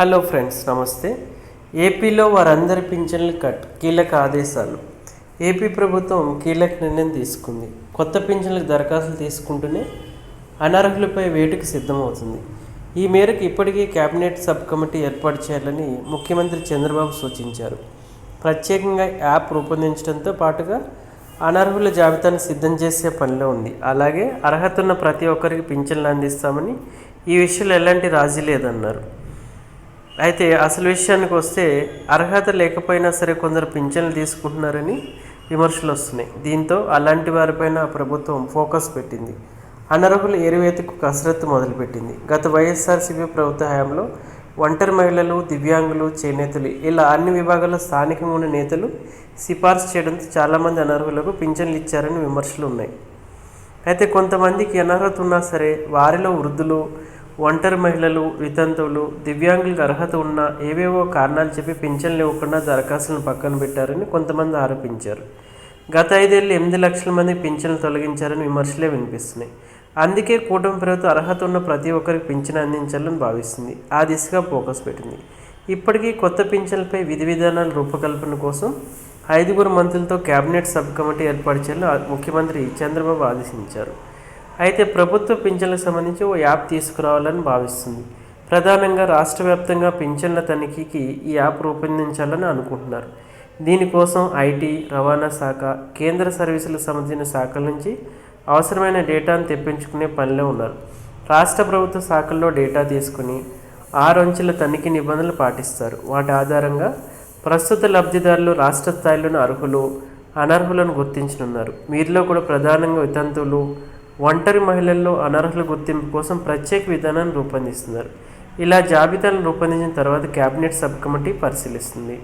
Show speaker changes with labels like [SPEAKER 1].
[SPEAKER 1] Hello friends నమస్తే. ఏపీలో వారందరి పింఛన్లు కట్ కీలక ఆదేశాలు. ఏపీ ప్రభుత్వం కీలక నిర్ణయం తీసుకుంది. కొత్త పింఛన్లకు దరఖాస్తులు తీసుకుంటూనే అనర్హులపై వేటుకు సిద్ధమవుతుంది. ఈ మేరకు ఇప్పటికే కేబినెట్ సబ్ కమిటీ ఏర్పాటు చేయాలని ముఖ్యమంత్రి చంద్రబాబు సూచించారు. ప్రత్యేకంగా యాప్ రూపొందించడంతో పాటుగా అనర్హుల జాబితాను సిద్ధం చేసే పనిలో ఉంది. అలాగే అర్హత ఉన్న ప్రతి ఒక్కరికి పింఛన్లు అందిస్తామని ఈ విషయంలో ఎలాంటి రాజీ లేదన్నారు. అయితే అసలు విషయానికి వస్తే అర్హత లేకపోయినా సరే కొందరు పింఛన్లు తీసుకుంటున్నారని విమర్శలు వస్తున్నాయి. దీంతో అలాంటి వారిపైన ప్రభుత్వం ఫోకస్ పెట్టింది. అనర్హుల ఎరువేతకు కసరత్తు మొదలుపెట్టింది. గత వైఎస్ఆర్సీపీ ప్రభుత్వ హయాంలో ఒంటరి మహిళలు దివ్యాంగులు చేనేతలు ఇలా అన్ని విభాగాల్లో స్థానికంగా ఉన్న నేతలు సిఫార్సు చేయడంతో చాలామంది అనర్హులకు పింఛన్లు ఇచ్చారని విమర్శలు ఉన్నాయి. అయితే కొంతమందికి అనర్హత ఉన్నా సరే వారిలో వృద్ధులు ఒంటరి మహిళలు వితంతువులు దివ్యాంగులకు అర్హత ఉన్న ఏవేవో కారణాలు చెప్పి పింఛన్లు ఇవ్వకుండా దరఖాస్తులను పక్కన పెట్టారని కొంతమంది ఆరోపించారు. గత ఐదేళ్ళు ఎనిమిది లక్షల మంది పింఛన్లు తొలగించారని విమర్శలే వినిపిస్తున్నాయి. అందుకే కూటమి ప్రభుత్వం అర్హత ఉన్న ప్రతి ఒక్కరికి పింఛన్ అందించాలని భావిస్తుంది. ఆ దిశగా ఫోకస్ పెట్టింది. ఇప్పటికీ కొత్త పింఛన్లపై విధి విధానాల రూపకల్పన కోసం ఐదుగురు మంత్రులతో కేబినెట్ సబ్ కమిటీ ఏర్పాటు చేయాలని ముఖ్యమంత్రి చంద్రబాబు ఆదేశించారు. అయితే ప్రభుత్వ పింఛన్లకు సంబంధించి ఓ యాప్ తీసుకురావాలని భావిస్తుంది. ప్రధానంగా రాష్ట్ర వ్యాప్తంగా పింఛన్ల తనిఖీకి ఈ యాప్ రూపొందించాలని అనుకుంటున్నారు. దీనికోసం ఐటీ రవాణా శాఖ కేంద్ర సర్వీసులకు సంబంధించిన శాఖల నుంచి అవసరమైన డేటాను తెప్పించుకునే పనిలో ఉన్నారు. రాష్ట్ర ప్రభుత్వ శాఖల్లో డేటా తీసుకుని ఆరు అంచెల తనిఖీ నిబంధనలు పాటిస్తారు. వాటి ఆధారంగా ప్రస్తుత లబ్ధిదారులు రాష్ట్ర స్థాయిలోని అర్హులు అనర్హులను గుర్తించనున్నారు. వీరిలో కూడా ప్రధానంగా వితంతువులు ఒంటరి మహిళల్లో అనర్హుల గుర్తింపు కోసం ప్రత్యేక విధానాన్ని రూపొందిస్తున్నారు. ఇలా జాబితాలను రూపొందించిన తర్వాత కేబినెట్ సబ్ కమిటీ పరిశీలిస్తుంది.